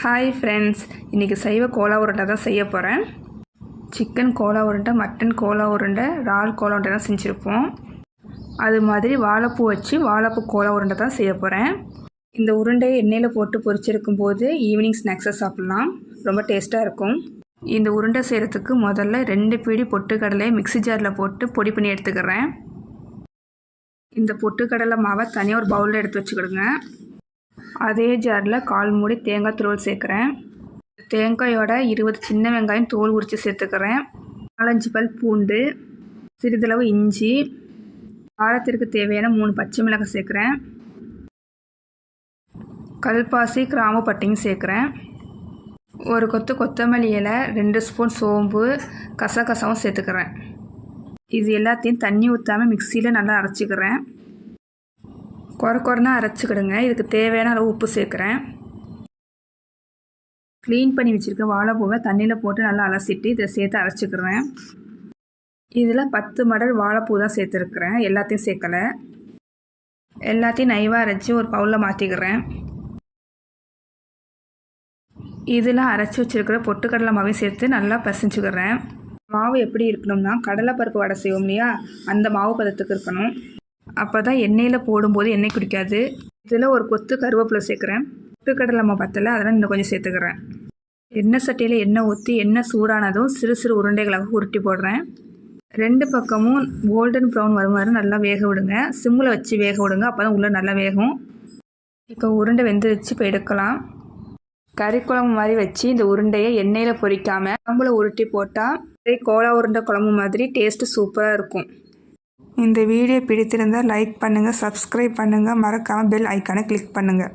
Hi friends இன்றைக்கி சைவ Cola உருண்டை தான் செய்ய போகிறேன் சிக்கன் கோலா உருண்டை மட்டன் கோலா உருண்டை இறால் கோலா உருண்டை தான் செஞ்சுருப்போம். அது மாதிரி வாழைப்பூ வச்சு வாழைப்பூ கோலா உருண்டை தான் செய்ய போகிறேன் இந்த உருண்டையை எண்ணெயில் போட்டு பொரிச்சிருக்கும் போது ஈவினிங் ஸ்நாக்ஸாக சாப்பிட்லாம். ரொம்ப டேஸ்ட்டாக இருக்கும். இந்த உருண்டை செய்கிறதுக்கு முதல்ல ரெண்டு பிடி பொட்டுக்கடலையை மிக்ஸி ஜாரில் போட்டு பொடி பண்ணி எடுத்துக்கிறேன். இந்த பொட்டுக்கடலை மாவை தனியாக ஒரு பவுலில் எடுத்து வச்சுக்கிடுங்க. அதே ஜாரில் கால் மூடி தேங்காய் தோல் சேர்க்குறேன். தேங்காயோட இருபது சின்ன வெங்காயம் தோல் உரித்து சேர்த்துக்கிறேன். நாலஞ்சு பல் பூண்டு சிறிதளவு இஞ்சி காரத்திற்கு தேவையான மூணு பச்சை மிளகாய் சேர்க்குறேன். கல்பாசி கிராம்பு பட்டையும் சேர்க்குறேன். ஒரு கொத்து கொத்தமல்லி இலை ரெண்டு ஸ்பூன் சோம்பு கசகசாவும் சேர்த்துக்கிறேன். இது எல்லாத்தையும் தண்ணி ஊற்றாமல் மிக்சியில் நல்லா அரைச்சிக்கிறேன். குறை குறைனா அரைச்சிக்கிடுங்க. இதுக்கு தேவையான அளவு உப்பு சேர்க்குறேன். க்ளீன் பண்ணி வச்சுருக்க வாழைப்பூவை தண்ணியில் போட்டு நல்லா அலசிட்டு இதை சேர்த்து அரைச்சிக்கிறேன் இதில் பத்து மடல் வாழைப்பூ தான் சேர்த்துருக்குறேன். எல்லாத்தையும் சேர்க்கலை. எல்லாத்தையும் நைவாக அரைச்சி ஒரு பவுலில் மாற்றிக்கிறேன் இதில் அரைச்சி வச்சுருக்கிற பொட்டுக்கடலை மாவையும் சேர்த்து நல்லா பசிச்சுக்கிறேன் மாவு எப்படி இருக்கணும்னா கடலைப்பருப்பு வடை செய்வோம் இல்லையா? அந்த மாவு பதத்துக்கு இருக்கணும். அப்போ தான் எண்ணெயில் போடும்போது எண்ணெய் குடிக்காது. இதில் ஒரு கொத்து கருவேப்பிலை சேர்க்குறேன். பொட்டுக்கடலை பத்தலை அதெல்லாம் இன்னும் கொஞ்சம் சேர்த்துக்கிறேன். எண்ணெய் சட்டியில் எண்ணெய் ஊற்றி எண்ணெய் சூடானதும் சிறு சிறு உருண்டைகளாக உருட்டி போடுறேன். ரெண்டு பக்கமும் கோல்டன் ப்ரௌன் வரும் வரும் நல்லா வேக விடுங்க. சிம்மில் வச்சு வேக விடுங்க அப்போ தான் உள்ளே நல்லா வேகும். இப்போ உருண்டை வெந்து வச்சு இப்போ எடுக்கலாம். கறி குழம்பு மாதிரி வச்சு இந்த உருண்டையை எண்ணெயில் பொரிக்காமல் குழம்புல உருட்டி போட்டால் கோலா உருண்டை குழம்பு மாதிரி டேஸ்ட்டு சூப்பராக இருக்கும். இந்த வீடியோ பிடித்திருந்தால் லைக் பண்ணுங்கள் சப்ஸ்கிரைப் பண்ணுங்கள் மறக்காமல் பெல் ஐக்கானை கிளிக் பண்ணுங்கள்